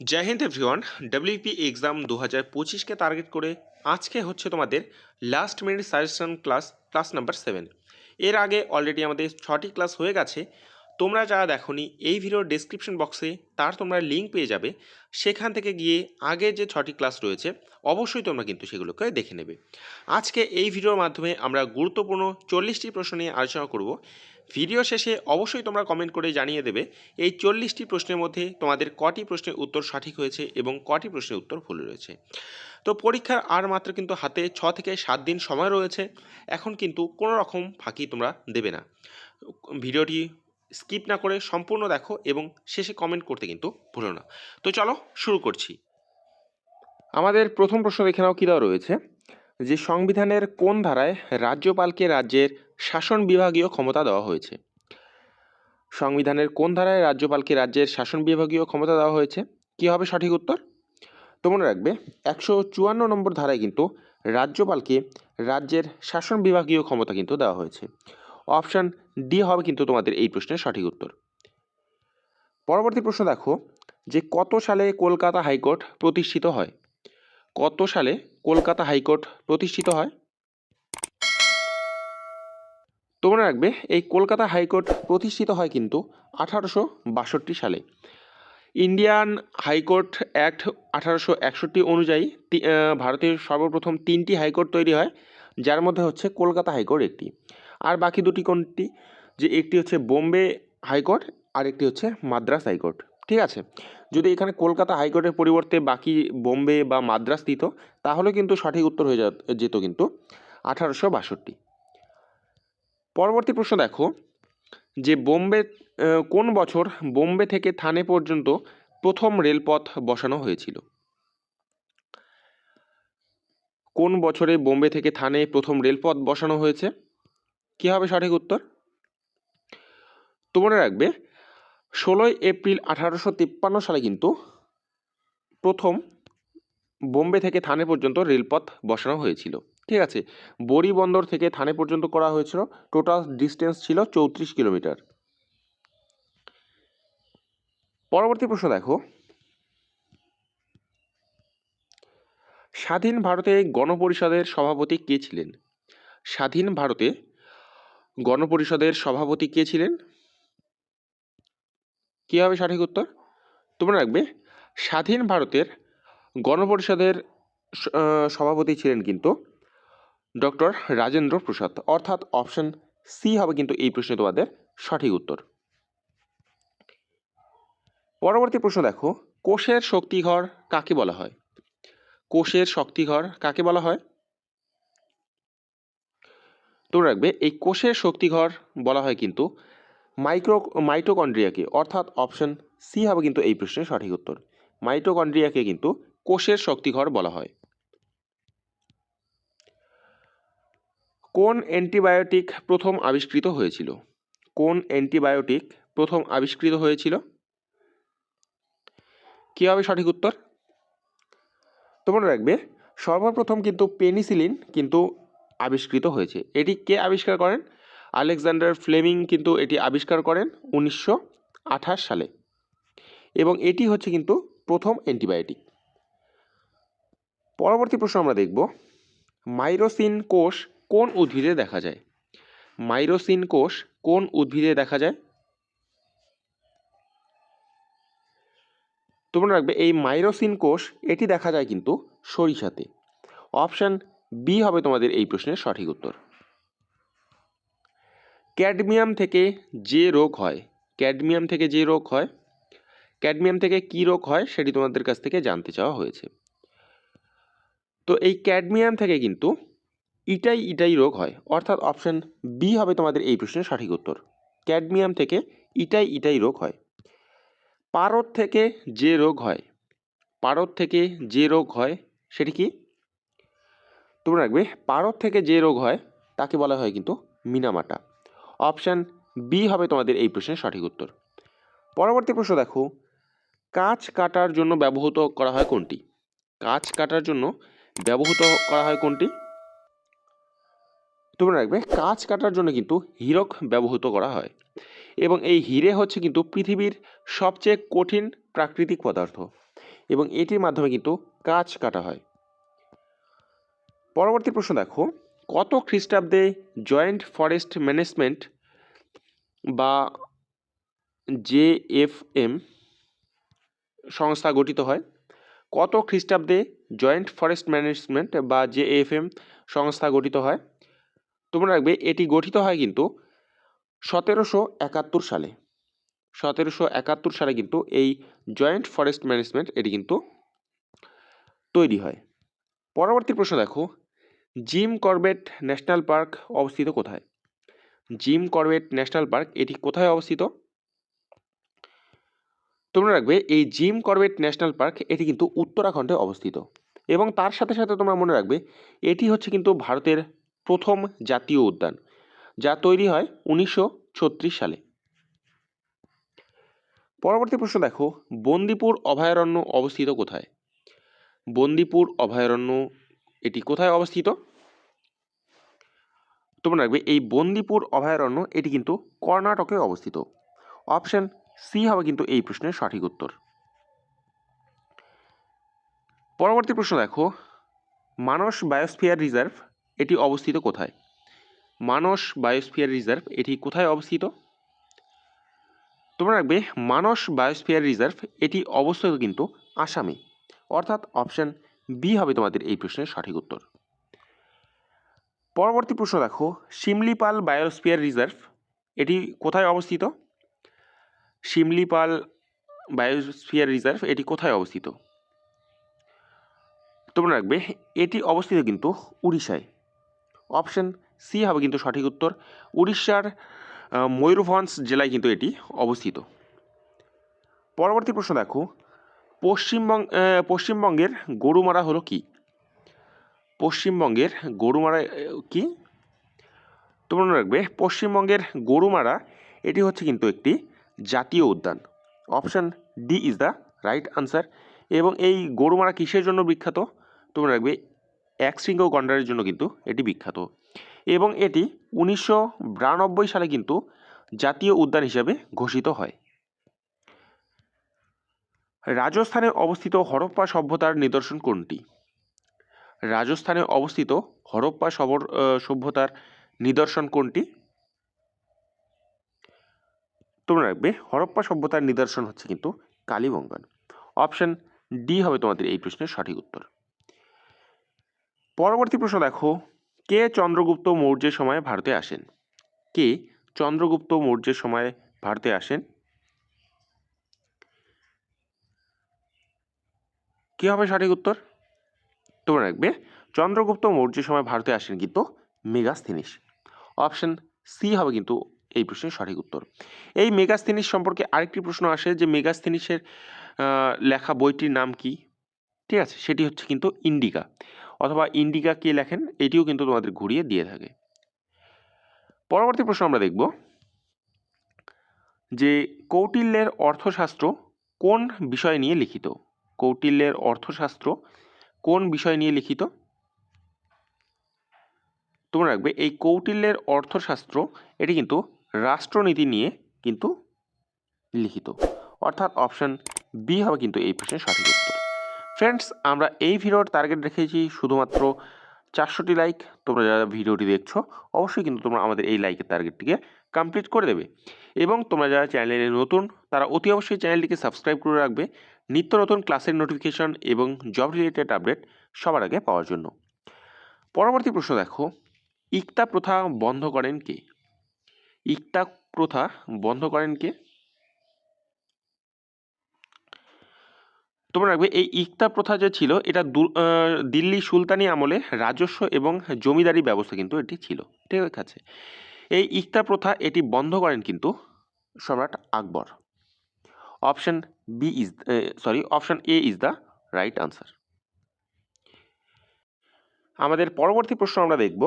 Jai Hind everyone WP exam দু হাজার পঁচিশকে টার্গেট করে আজকে হচ্ছে তোমাদের last minute suggestion class class number seven এর আগে অলরেডি আমাদের ছটি ক্লাস হয়ে গেছে। তোমরা যারা দেখোনি, এই ভিডিওর ডেসক্রিপশন বক্সে তার তোমরা লিঙ্ক পেয়ে যাবে। সেখান থেকে গিয়ে আগে যে ছটি ক্লাস রয়েছে, অবশ্যই তোমরা কিন্তু সেগুলোকে দেখে নেবে। আজকে এই ভিডিওর মাধ্যমে আমরা গুরুত্বপূর্ণ চল্লিশটি প্রশ্ন নিয়ে আলোচনা করব। ভিডিও শেষে অবশ্যই তোমরা কমেন্ট করে জানিয়ে দেবে, এই চল্লিশটি প্রশ্নের মধ্যে তোমাদের কটি প্রশ্নের উত্তর সঠিক হয়েছে এবং কটি প্রশ্নের উত্তর ভুল রয়েছে। তো পরীক্ষার আর মাত্র কিন্তু হাতে ছ থেকে সাত দিন সময় রয়েছে, এখন কিন্তু কোনো রকম ফাঁকি তোমরা দেবে না। ভিডিওটি স্কিপ না করে সম্পূর্ণ দেখো এবং শেষে কমেন্ট করতে কিন্তু ভুলো না। তো চলো শুরু করছি। আমাদের প্রথম প্রশ্ন দেখে নাও কী দেওয়া রয়েছে? যে সংবিধানের কোন ধারায় রাজ্যপালকে রাজ্যের শাসন বিভাগীয় ক্ষমতা দেওয়া হয়েছে। সংবিধানের কোন ধারায় রাজ্যপালকে রাজ্যের শাসন বিভাগীয় ক্ষমতা দেওয়া হয়েছে? কী হবে সঠিক উত্তর? তো মনে রাখবে, একশো চুয়ান্ন নম্বর ধারায় কিন্তু রাজ্যপালকে রাজ্যের শাসন বিভাগীয় ক্ষমতা কিন্তু দেওয়া হয়েছে। অপশান ডি হবে কিন্তু তোমাদের এই প্রশ্নের সঠিক উত্তর। পরবর্তী প্রশ্ন দেখো, যে কত সালে কলকাতা হাইকোর্ট প্রতিষ্ঠিত হয়? কত সালে কলকাতা হাইকোর্ট প্রতিষ্ঠিত হয়? তো মনে রাখবে, এই কলকাতা হাইকোর্ট প্রতিষ্ঠিত হয় কিন্তু আঠারোশো বাষট্টি সালে। ইন্ডিয়ান হাইকোর্ট অ্যাক্ট আঠারোশো একষট্টি অনুযায়ী ভারতের সর্বপ্রথম তিনটি হাইকোর্ট তৈরি হয়, যার মধ্যে হচ্ছে কলকাতা হাইকোর্ট একটি। আর বাকি দুটি কোনটি? যে একটি হচ্ছে বোম্বে হাইকোর্ট, আর একটি হচ্ছে মাদ্রাস হাইকোর্ট। ঠিক আছে? যদি এখানে কলকাতা হাইকোর্টের পরিবর্তে বাকি বোম্বে বা মাদ্রাস দিত, তাহলে কিন্তু সঠিক উত্তর হয়ে যেত কিন্তু আঠারোশো বাষট্টি। পরবর্তী প্রশ্ন দেখো যে বোম্বে কোন বছর বোম্বে থেকে থানে পর্যন্ত প্রথম রেলপথ বসানো হয়েছিল? কোন বছরে বোম্বে থেকে থানে প্রথম রেলপথ বসানো হয়েছে? কী হবে সঠিক উত্তর? তো মনে রাখবে, ষোলোই এপ্রিল আঠারোশো তিপ্পান্ন সালে কিন্তু প্রথম বোম্বে থেকে থানে পর্যন্ত রেলপথ বসানো হয়েছিল। ঠিক আছে। বড়ি বন্দর থেকে থানে পর্যন্ত করা হয়েছিল। টোটাল ডিস্টেন্স ছিল চৌত্রিশ কিলোমিটার। পরবর্তী প্রশ্ন দেখো। স্বাধীন ভারতে গণপরিষদের সভাপতি কে ছিলেন? স্বাধীন ভারতে গণপরিষদের সভাপতি কে ছিলেন? কী হবে সঠিক উত্তর? তোমরা রাখবে স্বাধীন ভারতের গণপরিষদের সভাপতি ছিলেন কিন্তু ডক্টর রাজেন্দ্র প্রসাদ। অর্থাৎ অপশন সি হবে কিন্তু এই প্রশ্নে তোমাদের সঠিক উত্তর। পরবর্তী প্রশ্ন দেখো, কোষের শক্তিঘর কাকে বলা হয়? কোষের শক্তিঘর কাকে বলা হয়? তোমরা রাখবে, এই কোষের শক্তিঘর বলা হয় কিন্তু মাইক্রো, মাইটোকন্ড্রিয়াকে। অর্থাৎ অপশন সি হবে কিন্তু এই প্রশ্নের সঠিক উত্তর। মাইটোকন্ড্রিয়াকে কিন্তু কোষের শক্তিঘর বলা হয়। কোন অ্যান্টিবায়োটিক প্রথম আবিষ্কৃত হয়েছিল? কোন অ্যান্টিবায়োটিক প্রথম আবিষ্কৃত হয়েছিল? কী হবে সঠিক উত্তর? তো মনে রাখবে, সর্বপ্রথম কিন্তু পেনিসিলিন কিন্তু আবিষ্কৃত হয়েছে। এটি কে আবিষ্কার করেন? আলেকজান্ডার ফ্লেমিং কিন্তু এটি আবিষ্কার করেন উনিশশো আঠাশ সালে। এবং এটি হচ্ছে কিন্তু প্রথম অ্যান্টিবায়োটিক। পরবর্তী প্রশ্ন আমরা দেখব, মাইরোসিন কোষ কোন উদ্ভিদে দেখা যায়? মাইরোসিন কোষ কোন উদ্ভিদে দেখা যায়? তোমরা রাখবে, এই মাইরোসিন কোষ, এটি দেখা যায় কিন্তু সরিষাতে। অপশান বি হবে তোমাদের এই প্রশ্নের সঠিক উত্তর। ক্যাডমিয়াম থেকে যে রোগ হয়, ক্যাডমিয়াম থেকে যে রোগ হয়, ক্যাডমিয়াম থেকে কী রোগ হয় সেটি তোমাদের কাছ থেকে জানতে চাওয়া হয়েছে। তো এই ক্যাডমিয়াম থেকে কিন্তু ইটাই ইটাই রোগ হয়। অর্থাৎ অপশান বি হবে তোমাদের এই প্রশ্নের সঠিক উত্তর। ক্যাডমিয়াম থেকে ইটাই ইটাই রোগ হয়। পারদ থেকে যে রোগ হয়, পারদ থেকে যে রোগ হয়, সেটি কি? তোমরা রাখবে, পারদ থেকে যে রোগ হয়, তাকে বলা হয় কিন্তু মিনামাটা। অপশান বি হবে তোমাদের এই প্রশ্নের সঠিক উত্তর। পরবর্তী প্রশ্ন দেখো, কাঁচ কাটার জন্য ব্যবহৃত করা হয় কোনটি? কাঁচ কাটার জন্য ব্যবহৃত করা হয় কোনটি? তোমরা রাখবে কাঁচ কাটার জন্য কিন্তু হীরক ব্যবহৃত করা হয়। এবং এই হিরে হচ্ছে কিন্তু পৃথিবীর সবচেয়ে কঠিন প্রাকৃতিক পদার্থ। এবং এটির মাধ্যমে কিন্তু গাছ কাটা হয়। পরবর্তী প্রশ্ন দেখো, কত খ্রিস্টাব্দে জয়েন্ট ফরেস্ট ম্যানেজমেন্ট বা জেএফএম সংস্থা গঠিত হয়? কত খ্রিস্টাব্দে জয়েন্ট ফরেস্ট ম্যানেজমেন্ট বা জেএফএম সংস্থা গঠিত হয়? তোমরা রাখবে এটি গঠিত হয় কিন্তু সতেরোশো একাত্তর সালে। সতেরোশো একাত্তর সালে কিন্তু এই জয়েন্ট ফরেস্ট ম্যানেজমেন্ট এটি কিন্তু তৈরি হয়। পরবর্তী প্রশ্ন দেখো, জিম করবেট ন্যাশনাল পার্ক অবস্থিত কোথায়? জিম করবেট ন্যাশনাল পার্ক এটি কোথায় অবস্থিত? তোমরা রাখবে এই জিম করবেট ন্যাশনাল পার্ক এটি কিন্তু উত্তরাখণ্ডে অবস্থিত। এবং তার সাথে সাথে তোমরা মনে রাখবে এটি হচ্ছে কিন্তু ভারতের প্রথম জাতীয় উদ্যান, যা তৈরি হয় উনিশশো ছত্রিশ সালে। পরবর্তী প্রশ্ন দেখো, বন্দিপুর অভয়ারণ্য অবস্থিত কোথায়? বন্দিপুর অভয়ারণ্য, এটি কোথায় অবস্থিত? তোমরা রাখবে এই বন্দিপুর অভয়ারণ্য, এটি কিন্তু কর্ণাটকে অবস্থিত। অপশন সি হবে কিন্তু এই প্রশ্নের সঠিক উত্তর। পরবর্তী প্রশ্ন দেখো, মানস বায়োস্ফিয়ার রিজার্ভ এটি অবস্থিত কোথায়? মানস বায়োস্ফিয়ার রিজার্ভ, এটি কোথায় অবস্থিত? তোমরা রাখবে মানস বায়োস্ফিয়ার রিজার্ভ, এটি অবস্থিত কিন্তু আসামে। অর্থাৎ অপশান বি হবে তোমাদের এই প্রশ্নের সঠিক উত্তর। পরবর্তী প্রশ্ন দেখো, শিমলিপাল বায়োস্ফিয়ার রিজার্ভ, এটি কোথায় অবস্থিত? শিমলিপাল বায়োস্ফিয়ার রিজার্ভ, এটি কোথায় অবস্থিত? তোমরা রাখবে এটি অবস্থিত কিন্তু উড়িষ্যায়। অপশন সি হবে কিন্তু সঠিক উত্তর। উড়িষ্যার ময়ূরভঞ্জ জেলায় কিন্তু এটি অবস্থিত। পরবর্তী প্রশ্ন দেখো পশ্চিমবঙ্গ পশ্চিমবঙ্গের গরুমারা হলো কি? পশ্চিমবঙ্গের গরুমারা কি? তোমরা মনে রাখবে, পশ্চিমবঙ্গের গরুমারা, এটি হচ্ছে কিন্তু একটি জাতীয় উদ্যান। Option D is the right answer. এবং এই গরুমারা কিসের জন্য বিখ্যাত? তোমরা রাখবে এক শৃঙ্গ গন্ডারের জন্য কিন্তু এটি বিখ্যাত। এবং এটি উনিশশো বিরানব্বই সালে কিন্তু জাতীয় উদ্যান হিসেবে ঘোষিত হয়। রাজস্থানে অবস্থিত হরপ্পা সভ্যতার নিদর্শন কোনটি? রাজস্থানে অবস্থিত হরপ্পা সবর সভ্যতার নিদর্শন কোনটি? তোমরা রাখবে হরপ্পা সভ্যতার নিদর্শন হচ্ছে কিন্তু কালীবঙ্গান। অপশন ডি হবে তোমাদের এই প্রশ্নের সঠিক উত্তর। পরবর্তী প্রশ্ন দেখো, কে চন্দ্রগুপ্ত মৌর্যের সময় ভারতে আসেন? কে চন্দ্রগুপ্ত মৌর্যের সময় ভারতে আসেন? কি হবে সঠিক উত্তর? তোমরা রাখবে চন্দ্রগুপ্ত মৌর্যের সময় ভারতে আসেন কিন্তু মেগাস্থিনিস। অপশন সি হবে কিন্তু এই প্রশ্নের সঠিক উত্তর। এই মেগাস্থিনিস সম্পর্কে আরেকটি প্রশ্ন আসে যে মেগাস্থিনিসের লেখা বইটির নাম কি? ঠিক আছে, সেটি হচ্ছে কিন্তু ইন্ডিকা। অথবা ইন্ডিকা কে লেখেন, এটিও কিন্তু তোমাদের ঘুরিয়ে দিয়ে থাকে। পরবর্তী প্রশ্ন আমরা দেখব যে কৌটিল্যের অর্থশাস্ত্র কোন বিষয় নিয়ে লিখিত? কৌটিল্যের অর্থশাস্ত্র কোন বিষয় নিয়ে লিখিত? তোমরা রাখবে এই কৌটিল্যের অর্থশাস্ত্র, এটি কিন্তু রাষ্ট্রনীতি নিয়ে কিন্তু লিখিত। অর্থাৎ অপশন বি হবে কিন্তু এই প্রশ্নের সঠিক উত্তর। ফ্রেন্ডস আমরা এই ভিডিওর টার্গেট রেখেছি শুধুমাত্র চারশোটি লাইক তোমরা যারা ভিডিওটি দেখছ, অবশ্যই কিন্তু তোমরা আমাদের এই লাইকের টার্গেটটিকে কমপ্লিট করে দেবে। এবং তোমরা যারা চ্যানেলে নতুন, তারা অতি অবশ্যই চ্যানেলটিকে সাবস্ক্রাইব করে রাখবে নিত্য নতুন ক্লাসের নোটিফিকেশন এবং জব রিলেটেড আপডেট সবার আগে পাওয়ার জন্য। পরবর্তী প্রশ্ন দেখো, ইকতা প্রথা বন্ধ করেন কে? ইকতা প্রথা বন্ধ করেন কে? তোমরা রাখবে এই ইকতা প্রথা যে ছিল, এটা দিল্লি সুলতানি আমলে রাজস্ব এবং জমিদারি ব্যবস্থা কিন্তু এটি ছিল। ঠিক আছে? এই ইকতা প্রথা এটি বন্ধ করেন কিন্তু সম্রাট Akbar. Option B is sorry option A is the right answer. আমাদের পরবর্তী প্রশ্ন আমরা দেখব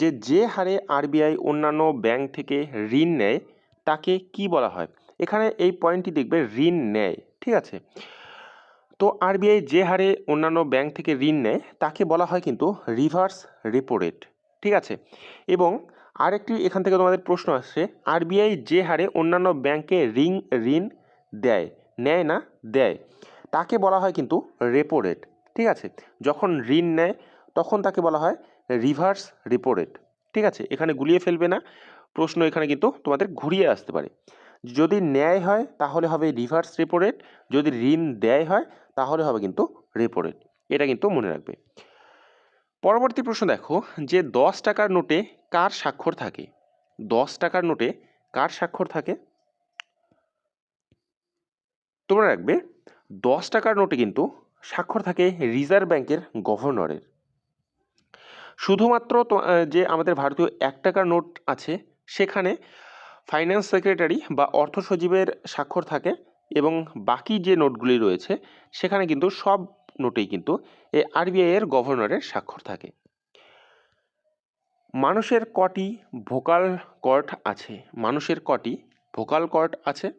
যে যে হারে আরবিআই অন্যান্য ব্যাংক থেকে ঋণ নেয়, তাকে কি বলা হয়? এখানে এই পয়েন্টটি দেখবে, ঋণ নেয়। ঠিক আছে? তো আরবিআই যে হারে অন্যান্য ব্যাংক থেকে ঋণ নেয়, তাকে বলা হয় কিন্তু রিভার্স রেপো রেট ঠিক আছে? এবং আরেকটি এখান থেকে তোমাদের প্রশ্ন আসছে, আরবিআই যে হারে অন্যান্য ব্যাংকে ঋণ ঋণ দেয়, নেয় না, দেয়, তাকে বলা হয় কিন্তু রেপো রেট ঠিক আছে? যখন ঋণ নেয়, তখন তাকে বলা হয় রিভার্স রেপো রেট ঠিক আছে? এখানে গুলিয়ে ফেলবে না, প্রশ্ন এখানে কিন্তু তোমাদের ঘুরিয়ে আসতে পারে। যদি ন্যায় হয়, তাহলে হবে রিভার্স রেপো রেট যদি ঋণ দেয় হয়, তাহলে হবে কিন্তু রেপো রেট এটা কিন্তু মনে রাখবে। পরবর্তী প্রশ্ন দেখো, যে দশ টাকার নোটে কার স্বাক্ষর থাকে? দশ টাকার নোটে কার স্বাক্ষর থাকে? তোমরা রাখবে দশ টাকার নোটে কিন্তু স্বাক্ষর থাকে রিজার্ভ ব্যাংকের গভর্নরের শুধুমাত্র যে আমাদের ভারতীয় এক টাকার নোট আছে, সেখানে ফাইন্যান্স সেক্রেটারি বা অর্থ সচিবের স্বাক্ষর থাকে এবং বাকি যে নোটগুলি রয়েছে, সেখানে কিন্তু সব নোটেই কিন্তু এই আরবিআই এর গভর্নরের স্বাক্ষর থাকে। মানুষের কটি ভোকাল কর্ড আছে? মানুষের কটি ভোকাল কর্ড আছে?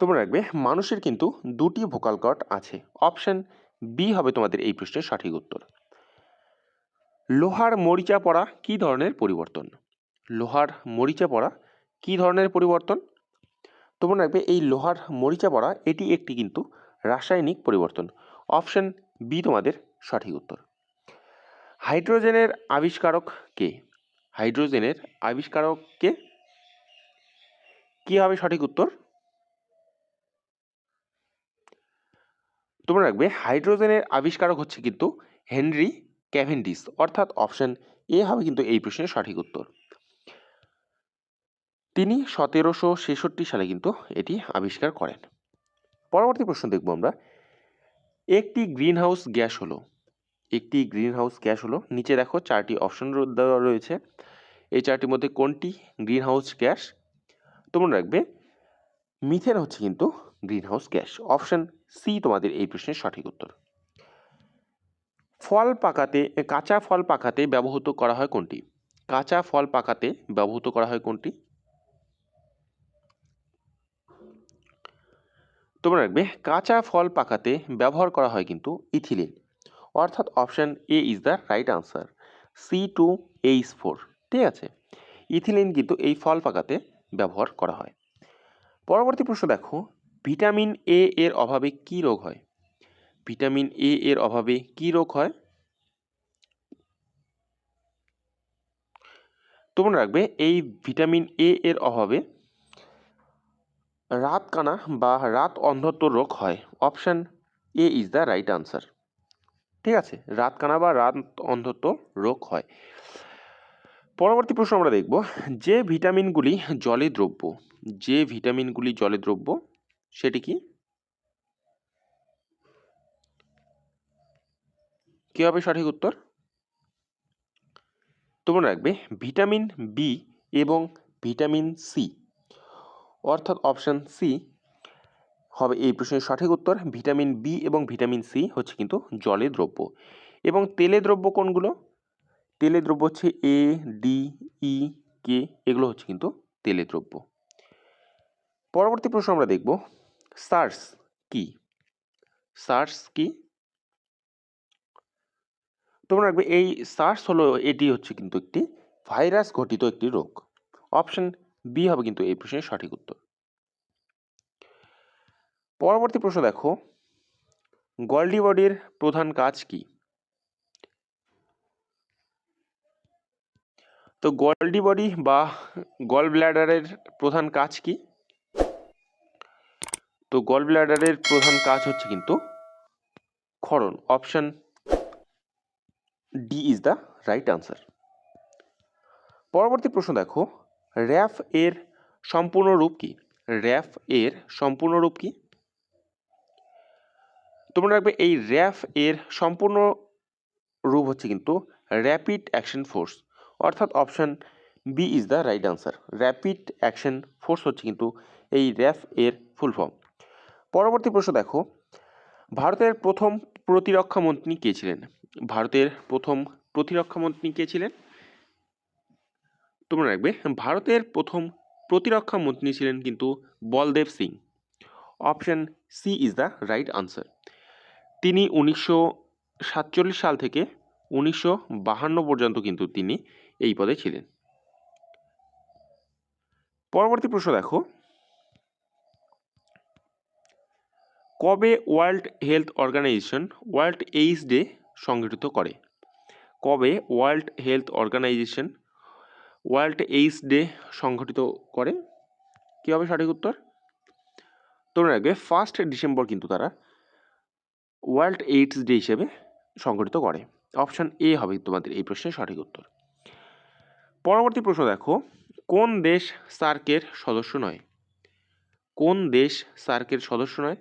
তোমরা রাখবে মানুষের কিন্তু দুটি ভোকাল কর্ড আছে। অপশন বি হবে তোমাদের এই প্রশ্নের সঠিক উত্তর। লোহার মরিচা পড়া কী ধরনের পরিবর্তন? লোহার মরিচা পড়া, কী ধরনের পরিবর্তন? তোমরা রাখবে, এই লোহার মরিচা পড়া, এটি একটি কিন্তু রাসায়নিক পরিবর্তন। অপশন বি তোমাদের সঠিক উত্তর। হাইড্রোজেনের আবিষ্কারক কে? হাইড্রোজেনের আবিষ্কারক কে? কী হবে সঠিক উত্তর? তোমরা রাখবে, হাইড্রোজেনের আবিষ্কারক হচ্ছে কিন্তু হেনরি ক্যাভেন্ডিস। অর্থাৎ অপশন এ হবে কিন্তু এই প্রশ্নের সঠিক উত্তর। তিনি সতেরোশো ছেষট্টি সালে কিন্তু এটি আবিষ্কার করেন। পরবর্তী প্রশ্ন দেখব আমরা। একটি গ্রিন হাউস গ্যাস হলো। একটি গ্রিন হাউস গ্যাস হলো। নিচে দেখো চারটি অপশন দেওয়া রয়েছে। এই চারটির মধ্যে কোনটি? Green house gas. তোমরা রাখবে মিথেন হচ্ছে কিন্তু green house gas. Option C তোমাদের এই প্রশ্নের সঠিক উত্তর। ফল পাকাতে, কাঁচা ফল পাকাতে ব্যবহৃত করা হয় কোনটি? কাঁচা ফল পাকাতে ব্যবহৃত করা হয় কোনটি? তোমরা রাখবে, কাঁচা ফল পাকাতে ব্যবহার করা হয় কিন্তু ইথিলিন। অর্থাৎ option A is the right answer C two H four ঠিক আছে? ইথিলিন কিন্তু এই ফল পাকাতে ব্যবহার করা হয়। পরবর্তী প্রশ্ন দেখো, ভিটামিন এ এর অভাবে কি রোগ হয়? ভিটামিন এ এর অভাবে কি রোগ হয়? তোমরা রাখবে, এই ভিটামিন এ এর অভাবে রাত কানা বা রাত অন্ধত্ব রোগ হয়। Option A is the right answer ঠিক আছে রাত কানা বা রাত অন্ধত্ব রোগ হয়। পরবর্তী প্রশ্ন আমরা দেখব, যে ভিটামিনগুলি জলে দ্রব্য, যে ভিটামিনগুলি জলে দ্রব্য, সেটি কি? কি হবে সঠিক উত্তর? তোমরা রাখবে, ভিটামিন বি এবং ভিটামিন সি অর্থাৎ অপশান সি হবে এই প্রশ্নের সঠিক উত্তর। ভিটামিন বি এবং ভিটামিন সি হচ্ছে কিন্তু জলে দ্রব্য। এবং তেলে দ্রব্য কোনগুলো? তেলে দ্রব্য হচ্ছে এ ডি ই কে এগুলো হচ্ছে কিন্তু তেলে দ্রব্য। পরবর্তী প্রশ্ন আমরা দেখব সার্স কি? সার্স কি? তোমরা রাখবে এই সার্স হলো, এটি হচ্ছে কিন্তু একটি ভাইরাস ঘটিত একটি রোগ। অপশন বি হবে কিন্তু এই প্রশ্নের সঠিক উত্তর। পরবর্তী প্রশ্ন দেখো। গল্ডি বডির প্রধান কাজ কি? তো গল্ডি বডি বা গল ব্ল্যাডারের প্রধান কাজ কি? তো গল ব্ল্যাডারের প্রধান কাজ হচ্ছে কিন্তু ক্ষরণ, option D is the right answer. পরবর্তী প্রশ্ন দেখো। র্যাফ এর সম্পূর্ণ রূপ কি? র্যাফ এর সম্পূর্ণ রূপ কি? তোমরা রাখবে এই র্যাফ এর সম্পূর্ণ রূপ হচ্ছে কিন্তু র্যাপিড অ্যাকশন ফোর্স অর্থাৎ option B is the right answer rapid action force হচ্ছে কিন্তু এই র্যাফ এর ফুল ফর্ম পরবর্তী প্রশ্ন দেখো, ভারতের প্রথম প্রতিরক্ষা মন্ত্রী কে ছিলেন? ভারতের প্রথম প্রতিরক্ষা মন্ত্রী কে ছিলেন? তোমরা রাখবে ভারতের প্রথম প্রতিরক্ষা মন্ত্রী ছিলেন কিন্তু Baldev Singh. Option C is the right answer তিনি উনিশশো সাতচল্লিশ সাল থেকে উনিশশো বাহান্ন পর্যন্ত কিন্তু তিনি এই পদে ছিলেন। পরবর্তী প্রশ্ন দেখো। কবে World Health Organization World AIDS Day সংগঠিত করে? কবে World Health Organization World AIDS Day সংগঠিত করে। কী হবে সঠিক উত্তর? তোমরা রাখবে ফার্স্ট ডিসেম্বর কিন্তু তারা ওয়ার্ল্ড এইডস ডে হিসেবে সংগঠিত করে। অপশান এ হবে তোমাদের এই প্রশ্নের সঠিক উত্তর। পরবর্তী প্রশ্ন দেখো, কোন দেশ সার্কের সদস্য নয়? কোন দেশ সার্কের সদস্য নয়?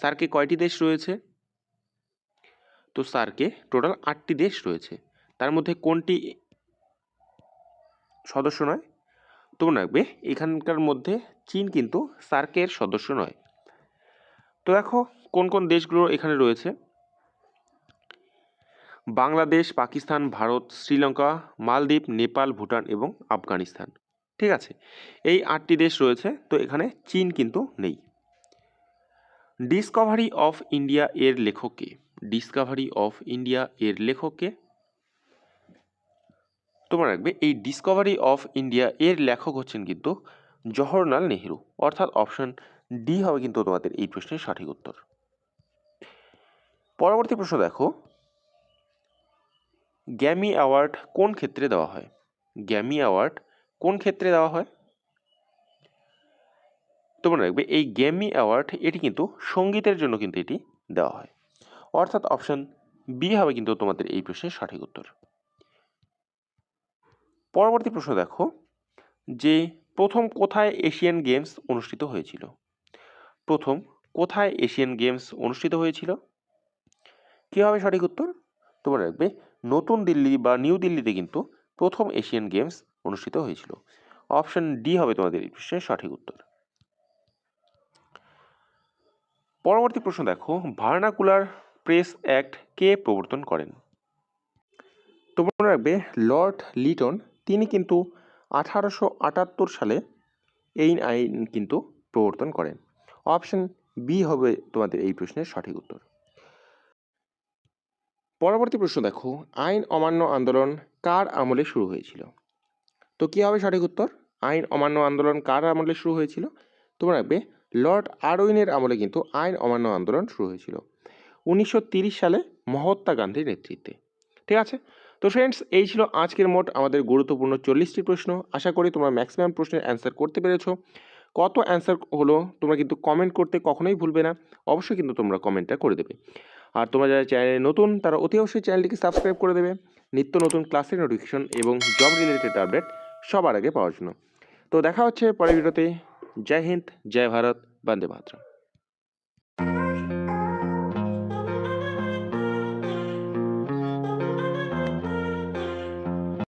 সার্কে কয়টি দেশ রয়েছে? তো সার্কে টোটাল আটটি দেশ রয়েছে। তার মধ্যে কোনটি সদস্য নয়। তোমরা রাখবে এখানকার মধ্যে চীন কিন্তু সার্কের সদস্য নয়। তো দেখো, কোন কোন দেশগুলো এখানে রয়েছে? বাংলাদেশ, পাকিস্তান, ভারত, শ্রীলঙ্কা, মালদ্বীপ, নেপাল, ভুটান এবং আফগানিস্তান। ঠিক আছে, এই আটটি দেশ রয়েছে, তো এখানে চীন কিন্তু নেই। ডিসকভারি অফ ইন্ডিয়া এর লেখককে ডিসকভারি অফ ইন্ডিয়া এর লেখককে তোমরা রাখবে এই ডিসকভারি অফ ইন্ডিয়া এর লেখক হচ্ছেন কিন্তু জওহরলাল নেহরু। অর্থাৎ অপশন ডি হবে কিন্তু তোমাদের এই প্রশ্নের সঠিক উত্তর। পরবর্তী প্রশ্ন দেখো। গ্যামি অ্যাওয়ার্ড কোন ক্ষেত্রে দেওয়া হয়? গ্যামি অ্যাওয়ার্ড কোন ক্ষেত্রে দেওয়া হয়? তোমরা রাখবে এই গ্যামি অ্যাওয়ার্ড এটি কিন্তু সঙ্গীতের জন্য কিন্তু এটি দেওয়া হয়। অর্থাৎ অপশন বি হবে কিন্তু তোমাদের এই প্রশ্নের সঠিক উত্তর। পরবর্তী প্রশ্ন দেখো, যে প্রথম কোথায় এশিয়ান গেমস অনুষ্ঠিত হয়েছিল? প্রথম কোথায় এশিয়ান গেমস অনুষ্ঠিত হয়েছিল? কী হবে সঠিক উত্তর? তোমরা রাখবে নতুন দিল্লি বা নিউ দিল্লিতে কিন্তু প্রথম এশিয়ান গেমস অনুষ্ঠিত হয়েছিল। অপশন ডি হবে তোমাদের এই প্রশ্নের সঠিক উত্তর। পরবর্তী প্রশ্ন দেখো, ভার্নাকুলার প্রেস অ্যাক্ট কে প্রবর্তন করেন? তোমরা রাখবে লর্ড লিটন তিনি কিন্তু আঠারোশো আটাত্তর সালে এই আইন কিন্তু প্রবর্তন করেন। অপশন বি হবে তোমাদের এই প্রশ্নের সঠিক উত্তর। পরবর্তী প্রশ্ন দেখো, আইন অমান্য আন্দোলন কার আমলে শুরু হয়েছিল? তো কী হবে সঠিক উত্তর? আইন অমান্য আন্দোলন কার আমলে শুরু হয়েছিল? তোমরা রাখবে লর্ড আরউইনের আমলে কিন্তু আইন অমান্য আন্দোলন শুরু হয়েছিল। উনিশশো সালে মহাত্মা গান্ধীর নেতৃত্বে। ঠিক আছে? তো ফ্রেন্ডস এই ছিল আজকের মোট আমাদের গুরুত্বপূর্ণ চল্লিশটি প্রশ্ন। আশা করি তোমরা ম্যাক্সিমাম প্রশ্নের অ্যান্সার করতে পেরেছ। কত অ্যান্সার হলো তোমরা কিন্তু কমেন্ট করতে কখনোই ভুলবে না। অবশ্যই কিন্তু তোমরা কমেন্টটা করে দেবে। আর তোমরা যারা চ্যানেলে নতুন, তারা অতি অবশ্যই চ্যানেলটিকে সাবস্ক্রাইব করে দেবে। নিত্য নতুন ক্লাসের নোটিফিকেশন এবং জব রিলেটেড আপডেট সবার আগে পাওয়ার জন্য। তো দেখা হচ্ছে পরের ভিডিওতে জয় হিন্দ, জয় ভারত, বন্দে মাতরম।